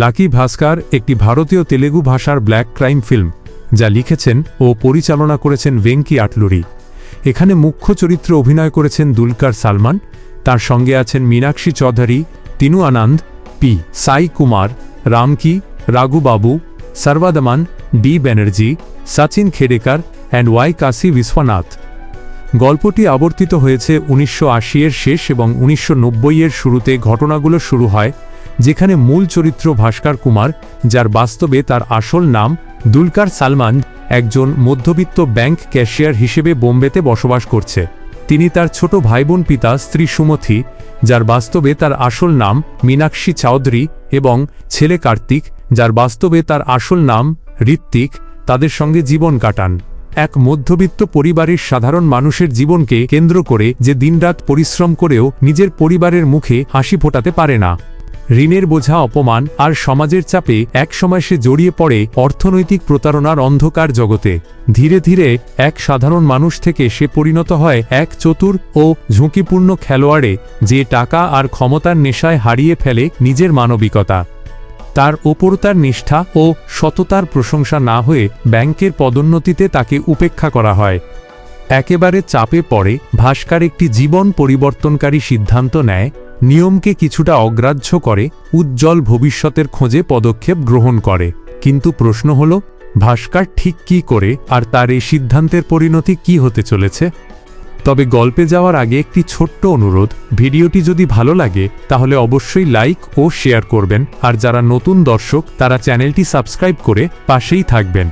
Lucky ভাস্কার একটি ভারতীয় তেলেগু ভাষার ব্ল্যাক ক্রাইম ফিল্ম, যা লিখেছেন ও পরিচালনা করেছেন ভেঙ্কি আটলুরি। এখানে মুখ্য চরিত্রে অভিনয় করেছেন দুলকার সালমান, তার সঙ্গে আছেন Meenakshi Chaudhary Tinu Anand, P Sai Kumar, Ramki Raghu Babu Sarvadaman D Banerjee, Sachin Khedekar, and Y Kashi Vishwanath. গল্পটি আবর্তিত হয়েছে উনিশশো আশি এর শেষ এবং উনিশশো এর শুরুতে ঘটনাগুলো শুরু হয় যেখানে মূল চরিত্র ভাস্কর কুমার, যার বাস্তবে তার আসল নাম দুলকার সালমান, একজন মধ্যবিত্ত ব্যাংক ক্যাশিয়ার হিসেবে বোম্বেতে বসবাস করছে। তিনি তার ছোট ভাইবোন পিতা স্ত্রী সুমথি, যার বাস্তবে তার আসল নাম মীনাক্ষী চৌধুরী এবং ছেলে কার্তিক, যার বাস্তবে তার আসল নাম ঋত্বিক, তাদের সঙ্গে জীবন কাটান। এক মধ্যবিত্ত পরিবারের সাধারণ মানুষের জীবনকে কেন্দ্র করে যে দিনরাত পরিশ্রম করেও নিজের পরিবারের মুখে হাসি ফোটাতে পারে না। ঋণের বোঝা অপমান আর সমাজের চাপে একসময় সে জড়িয়ে পড়ে অর্থনৈতিক প্রতারণার অন্ধকার জগতে। ধীরে ধীরে এক সাধারণ মানুষ থেকে সে পরিণত হয় এক চতুর ও ঝুঁকিপূর্ণ খেলোয়াড়ে যে টাকা আর ক্ষমতার নেশায় হারিয়ে ফেলে নিজের মানবিকতা। তার ওপর তার নিষ্ঠা ও সততার প্রশংসা না হয়ে ব্যাংকের পদোন্নতিতে তাকে উপেক্ষা করা হয়। একেবারে চাপে পড়ে ভাস্কার একটি জীবন পরিবর্তনকারী সিদ্ধান্ত নেয় নিয়মকে কিছুটা অগ্রাহ্য করে, উজ্জ্বল ভবিষ্যতের খোঁজে পদক্ষেপ গ্রহণ করে। কিন্তু প্রশ্ন হল, ভাস্কর ঠিক কি করে, আর তার এই সিদ্ধান্তের পরিণতি কি হতে চলেছে? তবে গল্পে যাওয়ার আগে একটি ছোট্ট অনুরোধ, ভিডিওটি যদি ভালো লাগে, তাহলে অবশ্যই লাইক ও শেয়ার করবেন, আর যারা নতুন দর্শক, তারা চ্যানেলটি সাবস্ক্রাইব করে পাশেই থাকবেন।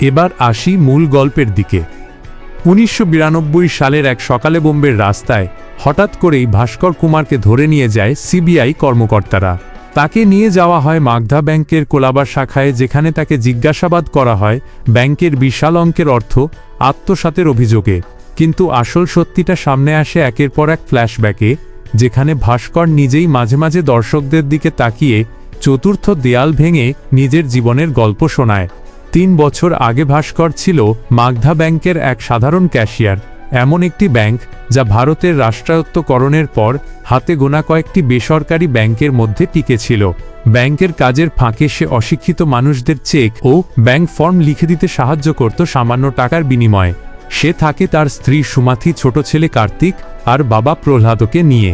এবার আসি মূল গল্পের দিকে। উনিশশো বিরানব্বই সালের এক সকালে বোম্বের রাস্তায় হঠাৎ করেই ভাস্কর কুমারকে ধরে নিয়ে যায় সিবিআই কর্মকর্তারা। তাকে নিয়ে যাওয়া হয় মাগধা ব্যাংকের কোলাবার শাখায় যেখানে তাকে জিজ্ঞাসাবাদ করা হয় ব্যাংকের বিশাল অঙ্কের অর্থ আত্মসাতের অভিযোগে। কিন্তু আসল সত্যিটা সামনে আসে একের পর এক ফ্ল্যাশব্যাকে, যেখানে ভাস্কর নিজেই মাঝে মাঝে দর্শকদের দিকে তাকিয়ে চতুর্থ দেয়াল ভেঙে নিজের জীবনের গল্প শোনায়। তিন বছর আগে ভাস্কর ছিল মাগধা ব্যাংকের এক সাধারণ ক্যাশিয়ার, এমন একটি ব্যাংক যা ভারতের রাষ্ট্রায়ত্তকরণের পর হাতে গোনা কয়েকটি বেসরকারি ব্যাংকের মধ্যে টিকে ছিল। ব্যাংকের কাজের ফাঁকে সে অশিক্ষিত মানুষদের চেক ও ব্যাংক ফর্ম লিখে দিতে সাহায্য করত সামান্য টাকার বিনিময়ে। সে থাকে তার স্ত্রী সুমাথি ছোট ছেলে কার্তিক আর বাবা প্রহ্লাদকে নিয়ে।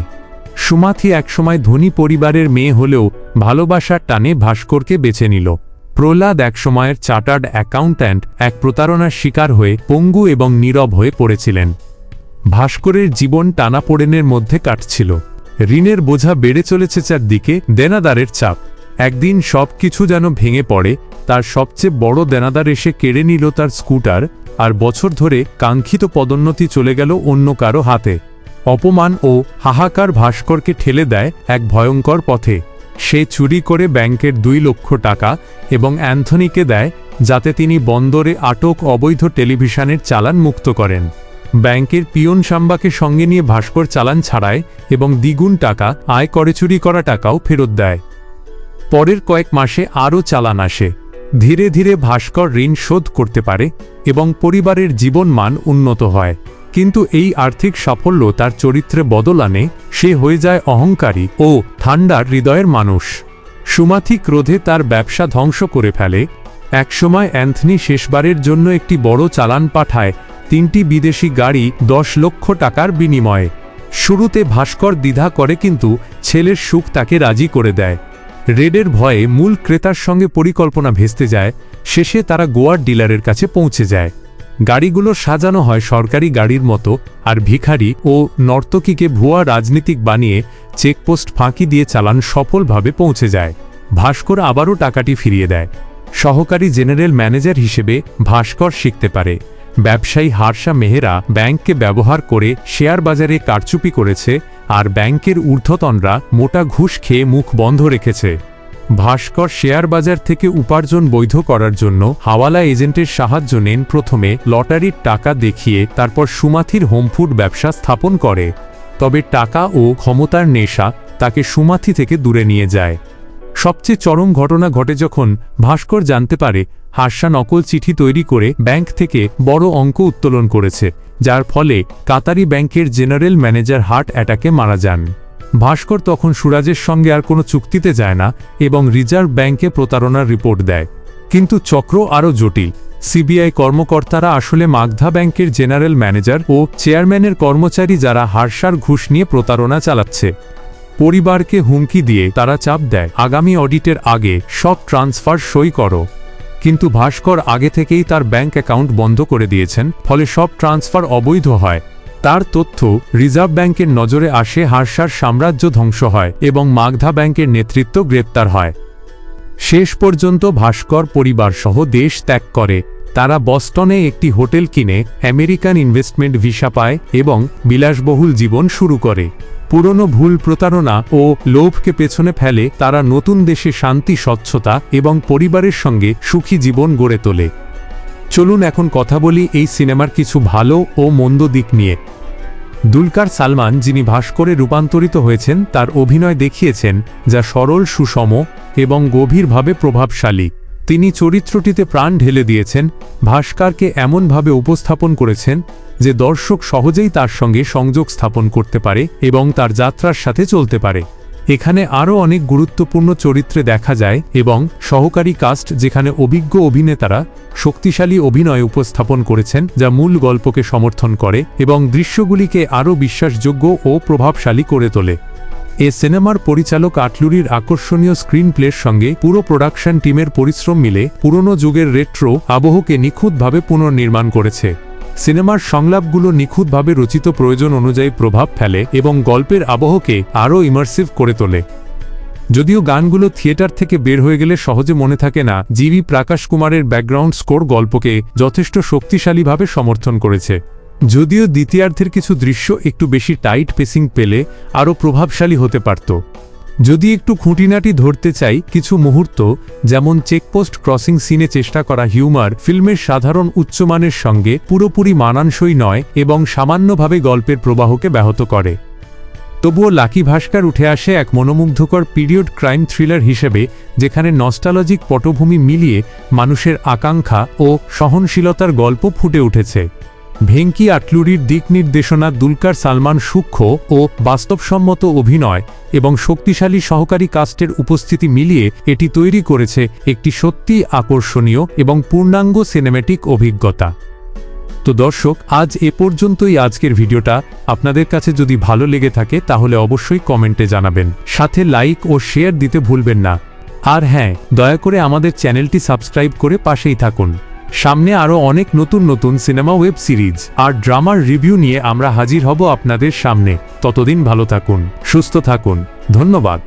সুমাথি একসময় ধনী পরিবারের মেয়ে হলেও ভালোবাসার টানে ভাস্করকে বেছে নিল। প্রহ্লাদ একসময়ের চার্টার্ড অ্যাকাউন্ট্যান্ট, এক প্রতারণার শিকার হয়ে পঙ্গু এবং নীরব হয়ে পড়েছিলেন। ভাস্করের জীবন টানাপোড়েনের মধ্যে কাটছিল। ঋণের বোঝা বেড়ে চলেছে চারদিকে দেনাদারের চাপ। একদিন সব কিছু যেন ভেঙে পড়ে, তার সবচেয়ে বড় দেনাদার এসে কেড়ে নিল তার স্কুটার আর বছর ধরে কাঙ্ক্ষিত পদোন্নতি চলে গেল অন্য কারও হাতে। অপমান ও হাহাকার ভাস্করকে ঠেলে দেয় এক ভয়ঙ্কর পথে। সে চুরি করে ব্যাংকের দুই লক্ষ টাকা এবং অ্যান্থনিকে দেয়, যাতে তিনি বন্দরে আটক অবৈধ টেলিভিশনের চালান মুক্ত করেন। ব্যাংকের পিয়ন সাম্বাকে সঙ্গে নিয়ে ভাস্কর চালান ছাড়ায় এবং দ্বিগুণ টাকা, আয় করে চুরি করা টাকাও ফেরত দেয়। পরের কয়েক মাসে আরও চালান আসে। ধীরে ধীরে ভাস্কর ঋণ শোধ করতে পারে এবং পরিবারের জীবনমান উন্নত হয়। কিন্তু এই আর্থিক সাফল্য তার চরিত্রে বদল আনে, সে হয়ে যায় অহংকারী ও ঠান্ডার হৃদয়ের মানুষ। সুমাথি ক্রোধে তার ব্যবসা ধ্বংস করে ফেলে। একসময় অ্যান্থনি শেষবারের জন্য একটি বড় চালান পাঠায়, তিনটি বিদেশি গাড়ি দশ লক্ষ টাকার বিনিময়ে। শুরুতে ভাস্কর দ্বিধা করে কিন্তু ছেলের সুখ তাকে রাজি করে দেয়। রেডের ভয়ে মূল ক্রেতার সঙ্গে পরিকল্পনা ভেস্তে যায়, শেষে তারা গোয়ার ডিলারের কাছে পৌঁছে যায়। গাড়িগুলো সাজানো হয় সরকারি গাড়ির মতো আর ভিখারি ও নর্তকীকে ভুয়া রাজনীতিক বানিয়ে চেকপোস্ট ফাঁকি দিয়ে চালান সফলভাবে পৌঁছে যায়। ভাস্কর আবারও টাকাটি ফিরিয়ে দেয়। সহকারী জেনারেল ম্যানেজার হিসেবে ভাস্কর শিখতে পারে। ব্যবসায়ী হারসা মেহেরা ব্যাংককে ব্যবহার করে শেয়ার বাজারে কারচুপি করেছে আর ব্যাংকের ঊর্ধ্বতনরা মোটা ঘুষ খেয়ে মুখ বন্ধ রেখেছে। ভাস্কর শেয়ার বাজার থেকে উপার্জন বৈধ করার জন্য হাওয়ালা এজেন্টের সাহায্য নেন প্রথমে লটারির টাকা দেখিয়ে তারপর সুমাথির হোমফুড ব্যবসা স্থাপন করে। তবে টাকা ও ক্ষমতার নেশা তাকে সুমাথি থেকে দূরে নিয়ে যায়। সবচেয়ে চরম ঘটনা ঘটে যখন ভাস্কর জানতে পারে হাস্যা নকল চিঠি তৈরি করে ব্যাংক থেকে বড় অঙ্ক উত্তোলন করেছে, যার ফলে কাতারি ব্যাংকের জেনারেল ম্যানেজার হার্ট অ্যাটাকে মারা যান। ভাস্কর তখন সুরাজের সঙ্গে আর কোনো চুক্তিতে যায় না এবং রিজার্ভ ব্যাংকে প্রতারণার রিপোর্ট দেয়। কিন্তু চক্র আরও জটিল। সিবিআই কর্মকর্তারা আসলে মাগধা ব্যাংকের জেনারেল ম্যানেজার ও চেয়ারম্যানের কর্মচারী যারা হারসার ঘুষ নিয়ে প্রতারণা চালাচ্ছে। পরিবারকে হুমকি দিয়ে তারা চাপ দেয়। আগামী অডিটের আগে সব ট্রান্সফার সই করো। কিন্তু ভাস্কর আগে থেকেই তার ব্যাংক অ্যাকাউন্ট বন্ধ করে দিয়েছেন, ফলে সব ট্রান্সফার অবৈধ হয়। তার তথ্য, রিজার্ভ ব্যাংকের নজরে আসে হারসার সাম্রাজ্য ধ্বংস হয় এবং মাগধা ব্যাংকের নেতৃত্ব গ্রেপ্তার হয়। শেষ পর্যন্ত ভাস্কর পরিবারসহ দেশ ত্যাগ করে। তারা বস্টনে একটি হোটেল কিনে আমেরিকান ইনভেস্টমেন্ট ভিসা পায় এবং বিলাসবহুল জীবন শুরু করে। পুরনো ভুল প্রতারণা ও লোভকে পেছনে ফেলে তারা নতুন দেশে শান্তি, স্বচ্ছতা এবং পরিবারের সঙ্গে সুখী জীবন গড়ে তোলে। চলুন এখন কথা বলি এই সিনেমার কিছু ভালো ও মন্দ দিক নিয়ে। দুলকার সালমান, যিনি ভাস্করে রূপান্তরিত হয়েছেন, তার অভিনয় দেখিয়েছেন, যা সরল, সুষম এবং গভীরভাবে প্রভাবশালী। তিনি চরিত্রটিতে প্রাণ ঢেলে দিয়েছেন, ভাস্করকে এমনভাবে উপস্থাপন করেছেন যে দর্শক সহজেই তার সঙ্গে সংযোগ স্থাপন করতে পারে এবং তার যাত্রার সাথে চলতে পারে। এখানে আরও অনেক গুরুত্বপূর্ণ চরিত্রে দেখা যায় এবং সহকারী কাস্ট যেখানে অভিজ্ঞ অভিনেতারা শক্তিশালী অভিনয় উপস্থাপন করেছেন যা মূল গল্পকে সমর্থন করে এবং দৃশ্যগুলিকে আরও বিশ্বাসযোগ্য ও প্রভাবশালী করে তোলে। এ সিনেমার পরিচালক আটলুরির আকর্ষণীয় স্ক্রিন প্লের সঙ্গে পুরো প্রোডাকশন টিমের পরিশ্রম মিলে পুরনো যুগের রেট্রো আবহকে নিখুঁতভাবে পুনর্নির্মাণ করেছে। সিনেমার সংলাপগুলো নিখুঁতভাবে রচিত প্রয়োজন অনুযায়ী প্রভাব ফেলে এবং গল্পের আবহকে আরও ইমার্সিভ করে তোলে। যদিও গানগুলো থিয়েটার থেকে বের হয়ে গেলে সহজে মনে থাকে না জিভি প্রকাশ কুমারের ব্যাকগ্রাউন্ড স্কোর গল্পকে যথেষ্ট শক্তিশালীভাবে সমর্থন করেছে। যদিও দ্বিতীয়ার্ধের কিছু দৃশ্য একটু বেশি টাইট পেসিং পেলে আরও প্রভাবশালী হতে পারত। যদি একটু খুঁটিনাটি ধরতে চাই, কিছু মুহূর্ত, যেমন চেকপোস্ট ক্রসিং সিনে চেষ্টা করা হিউমার, ফিল্মের সাধারণ উচ্চমানের সঙ্গে পুরোপুরি মানানসই নয় এবং সামান্যভাবে গল্পের প্রবাহকে ব্যাহত করে। তবুও লাকি ভাস্কর উঠে আসে এক মনোমুগ্ধকর পিরিয়ড ক্রাইম থ্রিলার হিসেবে, যেখানে নস্টালজিক পটভূমি মিলিয়ে মানুষের আকাঙ্ক্ষা ও সহনশীলতার গল্প ফুটে উঠেছে। ভেঙ্কি আটলুরির দিক নির্দেশনা দুলকার সালমান সূক্ষ্ম ও বাস্তবসম্মত অভিনয় এবং শক্তিশালী সহকারী কাস্টের উপস্থিতি মিলিয়ে এটি তৈরি করেছে একটি সত্যি আকর্ষণীয় এবং পূর্ণাঙ্গ সিনেমেটিক অভিজ্ঞতা। তো দর্শক, আজ এ পর্যন্তই আজকের ভিডিওটা। আপনাদের কাছে যদি ভালো লেগে থাকে, তাহলে অবশ্যই কমেন্টে জানাবেন। সাথে লাইক ও শেয়ার দিতে ভুলবেন না। আর হ্যাঁ দয়া করে আমাদের চ্যানেলটি সাবস্ক্রাইব করে পাশেই থাকুন। সামনে আরও অনেক নতুন নতুন সিনেমা ওয়েব সিরিজ আর ড্রামার রিভিউ নিয়ে আমরা হাজির হব আপনাদের সামনে। ততদিন ভালো থাকুন, সুস্থ থাকুন। ধন্যবাদ।